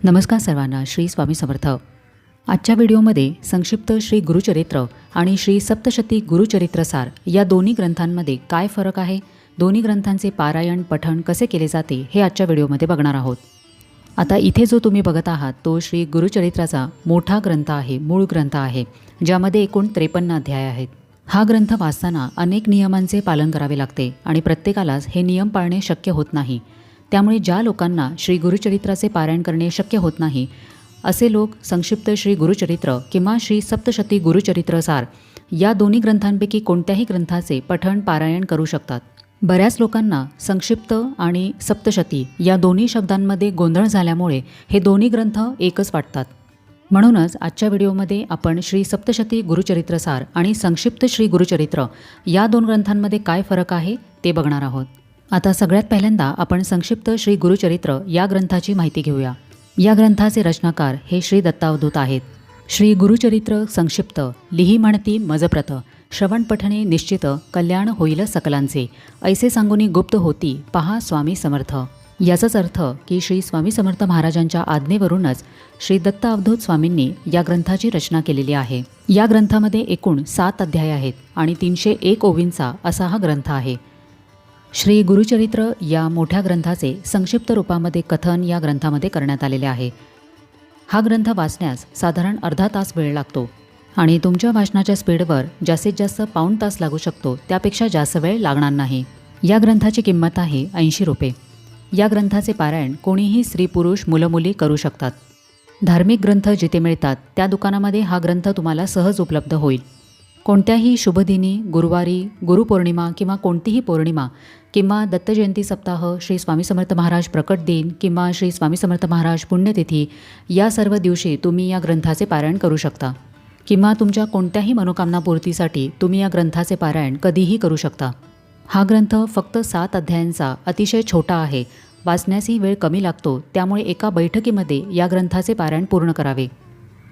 नमस्कार सर्वांना श्री स्वामी समर्थ. आजच्या व्हिडिओमध्ये संक्षिप्त श्री गुरुचरित्र आणि श्री सप्तशती गुरुचरित्रसार या दोन्ही ग्रंथांमध्ये काय फरक आहे? दोन्ही ग्रंथांचे पारायण पठण कसे केले जाते हे आजच्या व्हिडिओमध्ये बघणार आहोत. आता इथे जो तुम्ही बघत आहात तो श्री गुरुचरित्राचा मोठा ग्रंथ आहे मूळ ग्रंथ आहे ज्यामध्ये एकूण त्रेपन्न अध्याय आहेत. हा ग्रंथ वाचताना अनेक नियमांचे पालन करावे लागते आणि प्रत्येकालाच हे नियम पाळणे शक्य होत नाही. त्यामुळे ज्या लोकांना श्री गुरुचरित्राचे पारायण करणे शक्य होत नाही असे लोक संक्षिप्त श्री गुरुचरित्र किंवा श्री सप्तशती गुरुचरित्रसार या दोन्ही ग्रंथांपैकी कोणत्याही ग्रंथाचे पठण पारायण करू शकतात. बऱ्याच लोकांना संक्षिप्त आणि सप्तशती या दोन्ही शब्दांमध्ये गोंधळ झाल्यामुळे हे दोन्ही ग्रंथ एकच वाटतात. म्हणूनच आजच्या व्हिडिओमध्ये आपण श्री सप्तशती गुरुचरित्रसार आणि संक्षिप्त श्री गुरुचरित्र या दोन ग्रंथांमध्ये काय फरक आहे ते बघणार आहोत. आता सगळ्यात पहिल्यांदा आपण संक्षिप्त श्री गुरुचरित्र या ग्रंथाची माहिती घेऊया. या ग्रंथाचे रचनाकार हे श्री दत्तावधूत आहेत. श्री गुरुचरित्र संक्षिप्त लिही म्हणती मजप्रत श्रवण पठणे निश्चित कल्याण होईल सकलांचे ऐसे सांगुनी गुप्त होती पहा स्वामी समर्थ. याचाच अर्थ की श्री स्वामी समर्थ महाराजांच्या आज्ञेवरूनच श्री दत्त अवधूत स्वामींनी या ग्रंथाची रचना केलेली आहे. या ग्रंथामध्ये एकूण सात अध्याय आहेत आणि तीनशे एक ओवींचा असा हा ग्रंथ आहे. श्री गुरुचरित्र या मोठ्या ग्रंथाचे संक्षिप्त रूपामध्ये कथन या ग्रंथामध्ये करण्यात आलेले आहे. हा ग्रंथ वाचण्यास साधारण अर्धा तास वेळ लागतो आणि तुमच्या वाचनाच्या स्पीडवर जास्तीत जास्त पाऊण तास लागू शकतो त्यापेक्षा जास्त वेळ लागणार नाही. या ग्रंथाची किंमत आहे ऐंशी रुपये. या ग्रंथाचे पारायण कोणीही स्त्री पुरुष मुलं मुली करू शकतात. धार्मिक ग्रंथ जिथे मिळतात त्या दुकानामध्ये हा ग्रंथ तुम्हाला सहज उपलब्ध होईल. कोणत्याही शुभदिनी गुरुवारी गुरुपौर्णिमा किंवा कोणतीही पौर्णिमा किंवा दत्तजयंती सप्ताह श्री स्वामी समर्थ महाराज प्रकट दिन किंवा श्री स्वामी समर्थ महाराज पुण्यतिथी या सर्व दिवशी तुम्ही या ग्रंथाचे पारायण करू शकता. किंवा तुमच्या कोणत्याही मनोकामनापूर्तीसाठी तुम्ही या ग्रंथाचे पारायण कधीही करू शकता. हा ग्रंथ फक्त सात अध्यायांचा अतिशय छोटा आहे. वाचण्यासही वेळ कमी लागतो त्यामुळे एका बैठकीमध्ये या ग्रंथाचे पारायण पूर्ण करावे.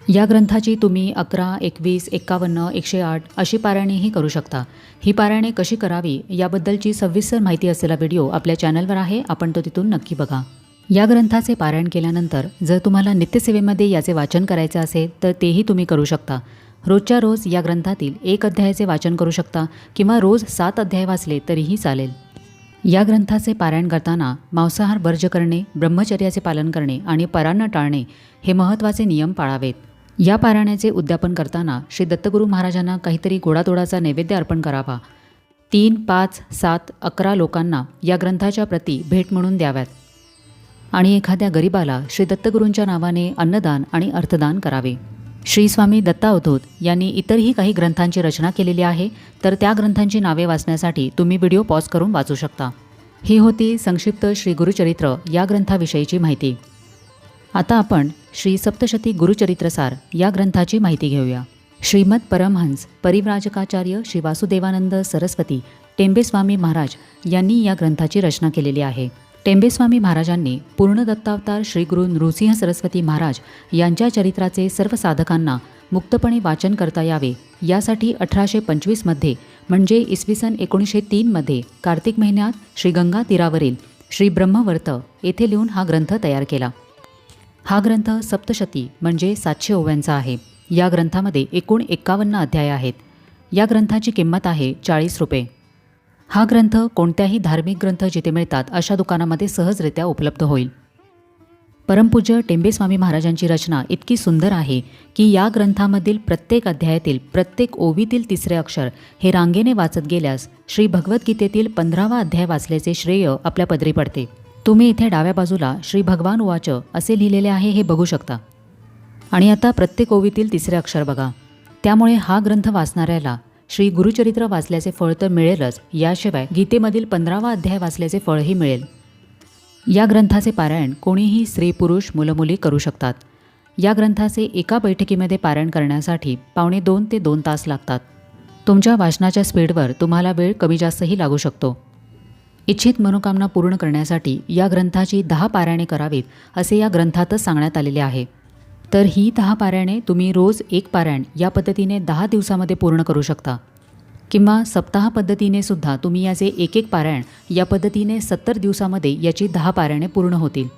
या ग्रंथाची तुम्ही अकरा एकवीस एक्कावन्न एकशे आठ अशी पारायणेही करू शकता. ही पारायणे कशी करावी याबद्दलची सविस्तर माहिती असलेला व्हिडिओ आपल्या चॅनलवर आहे. आपण तो तिथून नक्की बघा. या ग्रंथाचे पारायण केल्यानंतर जर तुम्हाला नित्यसेवेमध्ये याचे वाचन करायचे असेल तर तेही तुम्ही करू शकता. रोजच्या रोज या ग्रंथातील एक अध्यायाचे वाचन करू शकता किंवा रोज सात अध्याय वाचले तरीही चालेल. या ग्रंथाचे पारायण करताना मांसाहार वर्ज करणे ब्रह्मचर्याचे पालन करणे आणि परान्न टाळणे हे महत्त्वाचे नियम पाळावेत. या पारायणाचे उद्यापन करताना श्री दत्तगुरू महाराजांना काहीतरी गोडातोडाचा नैवेद्य अर्पण करावा. तीन पाच सात अकरा लोकांना या ग्रंथाच्या प्रती भेट म्हणून द्याव्यात. आणि एखाद्या गरिबाला श्री दत्तगुरूंच्या नावाने अन्नदान आणि अर्थदान करावे. श्री स्वामी दत्ता अवधूत यांनी इतरही काही ग्रंथांची रचना केलेली आहे तर त्या ग्रंथांची नावे वाचण्यासाठी तुम्ही व्हिडिओ पॉज करून वाचू शकता. ही होती संक्षिप्त श्री गुरुचरित्र या ग्रंथाविषयीची माहिती. आता आपण श्री सप्तशती गुरुचरित्रसार या ग्रंथाची माहिती घेऊया. श्रीमद परमहंस परिव्राजकाचार्य श्री वासुदेवानंद सरस्वती टेंबेस्वामी महाराज यांनी या ग्रंथाची रचना केलेली आहे. टेंबेस्वामी महाराजांनी पूर्ण दत्तावतार श्री गुरु नृसिंह सरस्वती महाराज यांच्या चरित्राचे सर्व साधकांना मुक्तपणे वाचन करता यावे यासाठी अठराशे पंचवीसमध्ये म्हणजे इसवी सन एकोणीसशे तीनमध्ये कार्तिक महिन्यात श्रीगंगा तीरावरील श्री ब्रह्मवर्त येथे लिहून हा ग्रंथ तयार केला. हा ग्रंथ सप्तशती म्हणजे सातशे ओव्यांचा आहे. या ग्रंथामध्ये एकूण एक्कावन्न अध्याय आहेत. या ग्रंथाची किंमत आहे चाळीस रुपये. हा ग्रंथ कोणत्याही धार्मिक ग्रंथ जिथे मिळतात अशा दुकानामध्ये सहजरित्या उपलब्ध होईल. परमपूज्य टेंबेस्वामी महाराजांची रचना इतकी सुंदर आहे की या ग्रंथामधील प्रत्येक अध्यायातील प्रत्येक ओवीतील तिसरे अक्षर हे रांगेने वाचत गेल्यास श्री भगवद्गीतेतील पंधरावा अध्याय वाचल्याचे श्रेय आपल्या पदरी पडते. तुम्ही इथे डाव्या बाजूला श्री भगवान वाच असे लिहिलेले आहे हे बघू शकता. आणि आता प्रत्येक ओवीतील तिसरे अक्षर बघा. त्यामुळे हा ग्रंथ वाचणाऱ्याला श्री गुरुचरित्र वाचल्याचे फळ तर मिळेलच याशिवाय गीतेमधील पंधरावा अध्याय वाचल्याचे फळही मिळेल. या ग्रंथाचे पारायण कोणीही स्त्री पुरुष मुलमुली करू शकतात. या ग्रंथाचे एका बैठकीमध्ये पारायण करण्यासाठी पावणे दोन ते दोन तास लागतात. तुमच्या वाचनाच्या स्पीडवर तुम्हाला वेळ कमी जास्तही लागू शकतो. इच्छित मनोकामना पूर्ण करण्यासाठी या ग्रंथाची दहा पारायणे करावीत असे या ग्रंथातच सांगण्यात आलेले आहे. तर ही दहा पारायणे तुम्ही रोज एक पारायण या पद्धतीने दहा दिवसामध्ये पूर्ण करू शकता. किंवा सप्ताह पद्धतीने सुद्धा तुम्ही याचे एक एक पारायण या पद्धतीने सत्तर दिवसामध्ये याची दहा पारायणे पूर्ण होतील.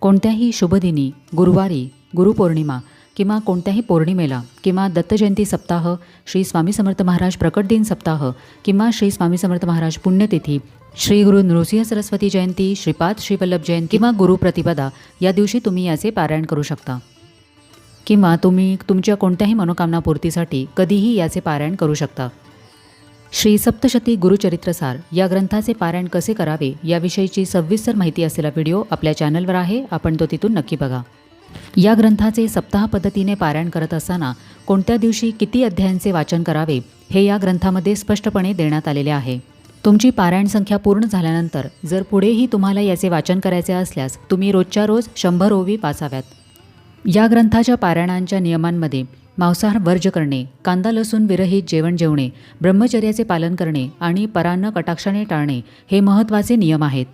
कोणत्याही शुभदिनी गुरुवारी गुरुपौर्णिमा किंवा कोणत्याही पौर्णिमेला किंवा दत्तजयंती सप्ताह श्री स्वामी समर्थ महाराज प्रकट दिन सप्ताह किंवा श्री स्वामी समर्थ महाराज पुण्यतिथी श्री गुरु नृसिंह सरस्वती जयंती श्रीपाद श्रीवल्लभ जयंती किंवा गुरु प्रतिपदा या दिवशी तुम्ही याचे पारायण करू शकता. किंवा तुम्ही तुमच्या कोणत्याही मनोकामना पूर्तीसाठी कधीही याचे पारायण करू शकता. श्री सप्तशती गुरुचरित्रसार या ग्रंथाचे पारायण कसे करावे याविषयीची सविस्तर माहिती असलेला व्हिडिओ आपल्या चॅनलवर आहे. आपण तो तिथून नक्की बघा. या ग्रंथाचे सप्ताह पद्धतीने पारायण करत असताना कोणत्या दिवशी किती अध्यायांचे वाचन करावे हे या ग्रंथामध्ये स्पष्टपणे देण्यात आलेले आहे. तुमची पारायण संख्या पूर्ण झाल्यानंतर जर पुढेही तुम्हाला याचे वाचन करायचे असल्यास तुम्ही रोजच्या रोज शंभर ओवी वाचाव्यात. या ग्रंथाच्या पारायणांच्या नियमांमध्ये मांसाहार वर्ज करणे कांदा लसूण विरहित जेवण जेवणे ब्रह्मचर्याचे पालन करणे आणि परान्न कटाक्षाने टाळणे हे महत्त्वाचे नियम आहेत.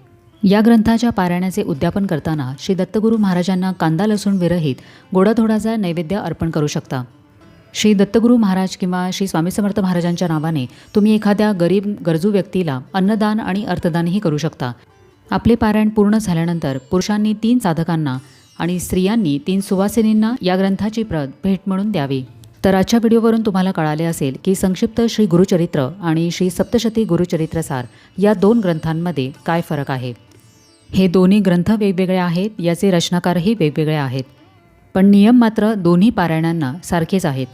या ग्रंथाच्या पारायणाचे उद्यापन करताना श्री दत्तगुरू महाराजांना कांदा लसूण विरहित गोडाधोडाचा नैवेद्य अर्पण करू शकता. श्री दत्तगुरू महाराज किंवा श्री स्वामी समर्थ महाराजांच्या नावाने तुम्ही एखाद्या गरीब गरजू व्यक्तीला अन्नदान आणि अर्थदानही करू शकता. आपले पारायण पूर्ण झाल्यानंतर पुरुषांनी तीन साधकांना आणि स्त्रियांनी तीन सुवासिनींना या ग्रंथाची प्रत भेट म्हणून द्यावी. तर आजच्या व्हिडिओवरून तुम्हाला कळाले असेल की संक्षिप्त श्री गुरुचरित्र आणि श्री सप्तशती गुरुचरित्रसार या दोन ग्रंथांमध्ये काय फरक आहे? हे दोन्ही ग्रंथ वेगवेगळे आहेत याचे रचनाकारही वेगवेगळे आहेत. पण नियम मात्र दोन्ही पारायणांना सारखेच आहेत.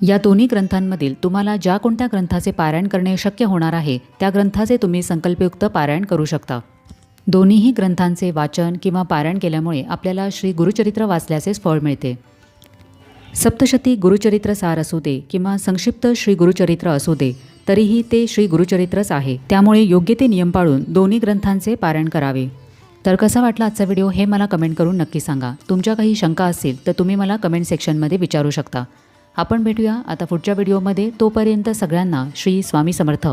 या दोन्ही ग्रंथांमधील तुम्हाला ज्या कोणत्या ग्रंथाचे पारायण करणे शक्य होणार आहे त्या ग्रंथाचे तुम्ही संकल्पयुक्त पारायण करू शकता. दोन्हीही ग्रंथांचे वाचन किंवा पारायण केल्यामुळे आपल्याला श्री गुरुचरित्र वाचल्याचेच फळ मिळते. सप्तशती गुरुचरित्र सार असू दे किंवा संक्षिप्त श्री गुरुचरित्र असू दे तरीही ते श्री गुरुचरित्रच आहे. त्यामुळे योग्य ते नियम पाळून दोन्ही ग्रंथांचे पारायण करावे. तर कसा वाटला आजचा व्हिडिओ हे मला कमेंट करून नक्की सांगा. तुमच्या काही शंका असतील तर तुम्ही मला कमेंट सेक्शनमध्ये विचारू शकता. आपण भेटूया आता पुढच्या व्हिडिओमध्ये. तोपर्यंत सगळ्यांना श्री स्वामी समर्थ.